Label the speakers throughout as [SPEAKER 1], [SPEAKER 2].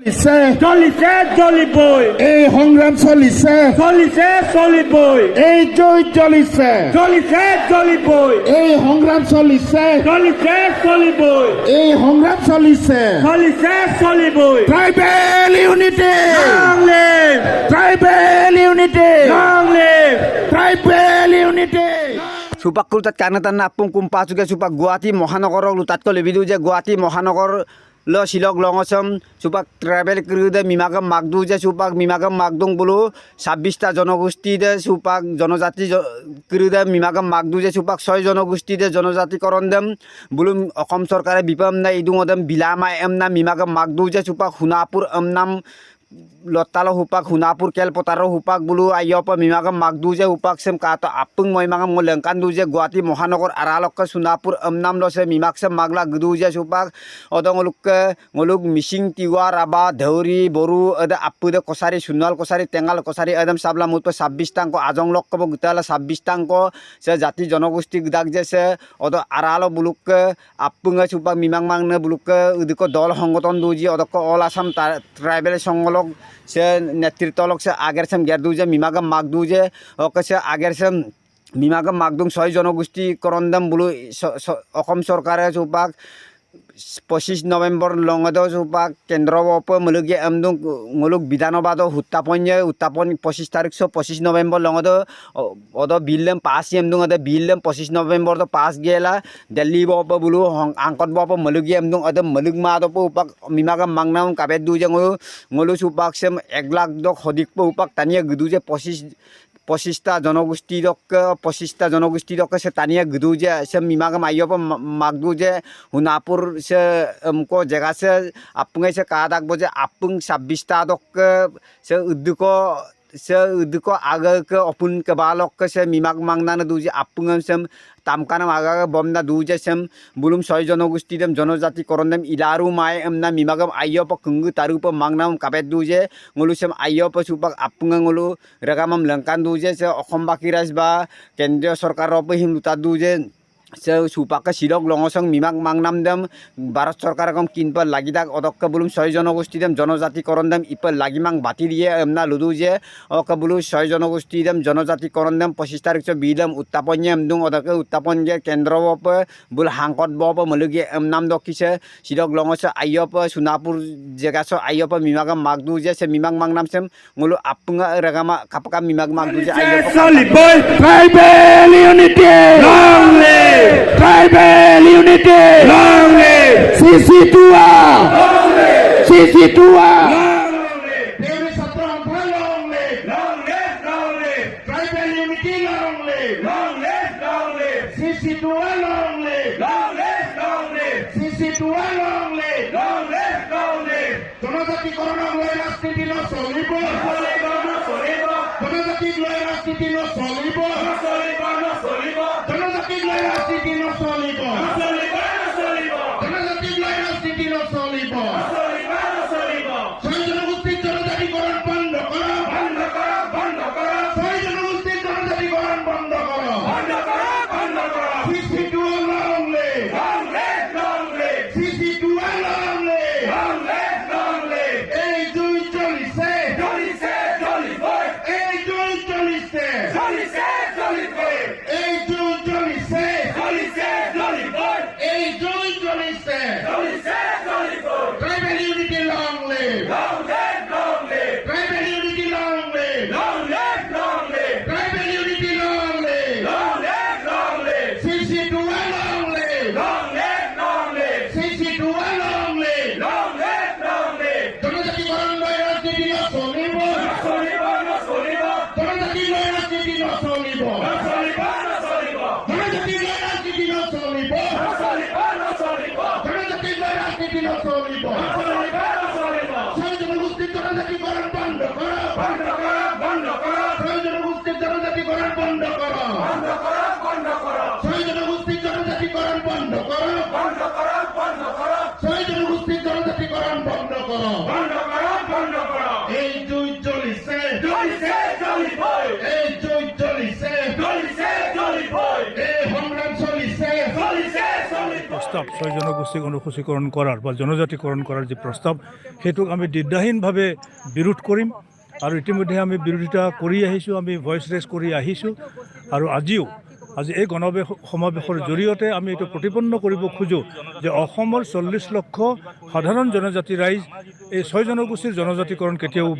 [SPEAKER 1] চলিছে।
[SPEAKER 2] চলিছে চলিবই।
[SPEAKER 1] এই সংগ্ৰাম চলিছে।
[SPEAKER 2] চলিছে চলিবই।
[SPEAKER 1] এই জয় চলিছে।
[SPEAKER 2] চলিছে চলিবই।
[SPEAKER 1] এই সংগ্ৰাম চলিছে।
[SPEAKER 2] চলিছে চলিবই।
[SPEAKER 1] এই সংগ্ৰাম চলিছে।
[SPEAKER 2] চলিছে চলিবই।
[SPEAKER 1] Tribal unity
[SPEAKER 2] Long live!
[SPEAKER 1] Tribal unity
[SPEAKER 2] Long live!
[SPEAKER 1] Tribal unity
[SPEAKER 3] চুপাক তাত কানে তান আপং কুম্পা চুকে চুপাক গুৱাহাটী মহানগৰক লুটাতকৈ লিবি দিওঁ যে গুৱাহাটী মহানগৰ ল লঙচম চুপাক ট্ৰেভেল কৰোঁতে মিমাকম মাক দিওঁ যে চুপাক মিমাকম মাক দিওঁ বোলো ছাব্বিছটা জনগোষ্ঠীতে চুপাক জনজাতি কৰোঁতে মিমাকম মাগদু যে চুপাক ছয় জনগোষ্ঠীতে জনজাতিকৰণ দেম বোলো অসম চৰকাৰে বিপম নাই ইদুং দেম বিলামাই এম নাম মিমাকম মাগদু যে চুপাক সোণাপুৰ এম নাম লতালো mimagam magdu je hupak sem kato apung moi mangam ngolengkan du je guati mohanogor aralok ke sunapur amnam lo se mimak sem magla gdu je supak odong oluk ke ngoluk missing tiwa raba deuri boru ada apu de kosari sunal kosari tengal kosari adam sabla mut pe 26 tangko ajong lok ko gutala 26 tangko se jati জনগোষ্ঠী গদাক যে সে অদ আড়ালো বুলুককে আপুঙে সুপাক মিমাং মাংনে বুলুককে ওদিকে দল সংগঠন দুজি অদক all Assam tribal সংগলক সে নেতৃত্বলক সে আগের সেম গের দুজে মিমাগাম মাগ দুজে ওকে সে আগের সেম মিমাগাম মাগদুং ছয় জনগোষ্ঠী করন্দাম বোলো অসম চৰকাৰে চৌপাক পঁচিছ নৱেম্বৰ লঙদ চৌপাক কেন্দ্ৰ মুলুগী এমদুং মুলুক বিধানসভাত উত্থাপন উত্থাপন পঁচিছ তাৰিখ ছ পঁচিছ নৱেম্বৰ লঙদ অদ বিললেম পাঁচ এমদুং অদ বিললেম পঁচিছ নৱেম্বৰ তো পাঁচ গেলা। দিল্লী বপ বুলু আংকত বপ মুলুগী এমদুং অদ মুলুক মাদ উপাক মিমাগা মাংনাম কাবেত দু যে ngolu supak sem এক লাখ দক সদিক উপাক টানিয়ে গদু যে পঁচিছ পঁচিশটা পঁচিছটা জনগোষ্ঠী দক সে টানিয়ে গদু যে, সে মিমাগা মাইয়প মাগদু যে, হুনাপুর সে অমুক জায়গা সে আপুঙে সে কাহা ডাকবো যে আপুং ছাব্বিশটা দক সে উদ্যোগ সে উদ্যোগ আগে অপুন কেবালক সে মিমাগ মাংনানে দু যে আপুঙ সেম তামকানাম আগা বমনা দু যে সেম বুলুম ছয় জনগোষ্ঠী দেম জনজাতি করন দেম ইলারু মাই এমনা মিমাগম আইয়প কুঙ্গু তারুপ মাংনাম কাবেত দু যে ngolu sem ayo pa supak apunga ngolu regamam lengkan du je se ৰাইজ বা কেন্দ্ৰীয় চৰকাৰৰ পৰা হিমলুতা দু যে সে সুপাকে শিলক লঙচং মিমাক মাংনাম দেম, ভারত সরকার কম কিনপর লাগি দাক অদক্কে বলুম ছয় জনগোষ্ঠী দেম, জনজাতিকরণ দেম, ইপর লাগিমাং বাতি দিয়ে এমনা লুদু যে অকে বলু ছয় জনগোষ্ঠী দেম, জনজাতিকরণ দেম পঁচিছ তারিখ বিলম উত্থাপন এমদুং অদকে উত্থাপন যে কেন্দ্র বপ, বুল হাংকত বপ, মলুগি এমনাম দকিছে শিলক লঙচ আইয়প সোনাপুর জেগাছ আইয়প মিমাগাম মাগদু যে সে মিমাং মাংনাম সেম ngulu apunga regama kapaka mimag magdu je ayo
[SPEAKER 2] চলিবই
[SPEAKER 1] Tribal unity
[SPEAKER 2] Long live!
[SPEAKER 1] Tribal unity
[SPEAKER 2] Long live!
[SPEAKER 1] চিচি টুৱা চিচি টুৱা
[SPEAKER 2] Long live! Long live!
[SPEAKER 1] জনজাতিক লৈ ৰাজনীতি নচলিব
[SPEAKER 2] নচলিব নচলিব
[SPEAKER 1] জনজাতিক লৈ ৰাজনীতি নচলিব
[SPEAKER 2] নচলিব
[SPEAKER 1] চিচি টুৱা
[SPEAKER 2] long live Long live! Long live!
[SPEAKER 1] জনজাতিকৰণ লৈ ৰাজনীতি নচলিব
[SPEAKER 2] নচলিব নচলিব
[SPEAKER 1] জনজাতি লৈ ৰাজনীতি নচলিব
[SPEAKER 2] নচলিব নচলিব
[SPEAKER 1] জনজাতি লৈ ৰাজনীতি নচলিব
[SPEAKER 2] নচলিব নচলিব
[SPEAKER 1] জনজাতি লৈ ৰাজনীতি নচলিব
[SPEAKER 2] নচলিব নচলিব
[SPEAKER 1] ছয় জনগোষ্ঠীৰ জনজাতিকৰণ বন্ধ কৰক
[SPEAKER 2] বন্ধ কৰক বন্ধ কৰক
[SPEAKER 1] ছয় জনগোষ্ঠীৰ জনজাতিকৰণ বন্ধ কৰক
[SPEAKER 2] বন্ধ কৰক বন্ধ কৰক
[SPEAKER 1] ছয় জনগোষ্ঠীৰ জনজাতিকৰণ বন্ধ কৰক
[SPEAKER 2] বন্ধ কৰক বন্ধ কৰক
[SPEAKER 1] ছয় জনগোষ্ঠীৰ জনজাতিকৰণ বন্ধ কৰক
[SPEAKER 2] বন্ধ কৰক বন্ধ কৰক
[SPEAKER 1] এই জুই জ্বলিছে
[SPEAKER 2] চলিছে চলিবই
[SPEAKER 1] এই জুই জ্বলিছে
[SPEAKER 2] চলিছে চলিবই
[SPEAKER 1] এই সংগ্ৰাম চলিছে
[SPEAKER 2] চলিছে
[SPEAKER 4] প্ৰস্তাৱ ছয় জনগোষ্ঠীক অনুসূচীকৰণ কৰাৰ বা জনজাতিকৰণ কৰাৰ যি প্ৰস্তাৱ সেইটোক আমি দ্বিধাহীনভাৱে বিৰোধ কৰিম আৰু ইতিমধ্যে আমি বিৰোধিতা কৰি আহিছোঁ আমি ভইচ ৰেজ কৰি আহিছোঁ আৰু আজিও আজি এই গণবেশ সমাৱেশৰ জৰিয়তে আমি এইটো প্ৰতিপন্ন কৰিব খোজোঁ যে অসমৰ চল্লিছ লক্ষ সাধাৰণ জনজাতি ৰাইজ এই ছয় জনগোষ্ঠীৰ জনজাতিকৰণ কেতিয়াও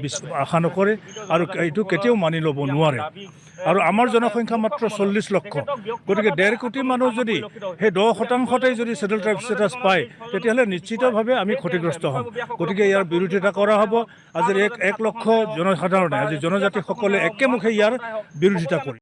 [SPEAKER 4] আশা নকৰে আৰু এইটো কেতিয়াও মানি ল'ব নোৱাৰে। আৰু আমাৰ জনসংখ্যা মাত্ৰ চল্লিছ লক্ষ। গতিকে ডেৰ কোটি মানুহ যদি সেই দহ শতাংশতেই যদি চেডেল ট্ৰাইব ষ্টেটাছ পায় তেতিয়াহ'লে নিশ্চিতভাৱে আমি ক্ষতিগ্ৰস্ত হ'ম। গতিকে ইয়াৰ বিৰোধিতা কৰা হ'ব। আজিৰ এক এক লক্ষ জনসাধাৰণে আজি জনজাতিসকলে একেমুখে ইয়াৰ বিৰোধিতা কৰি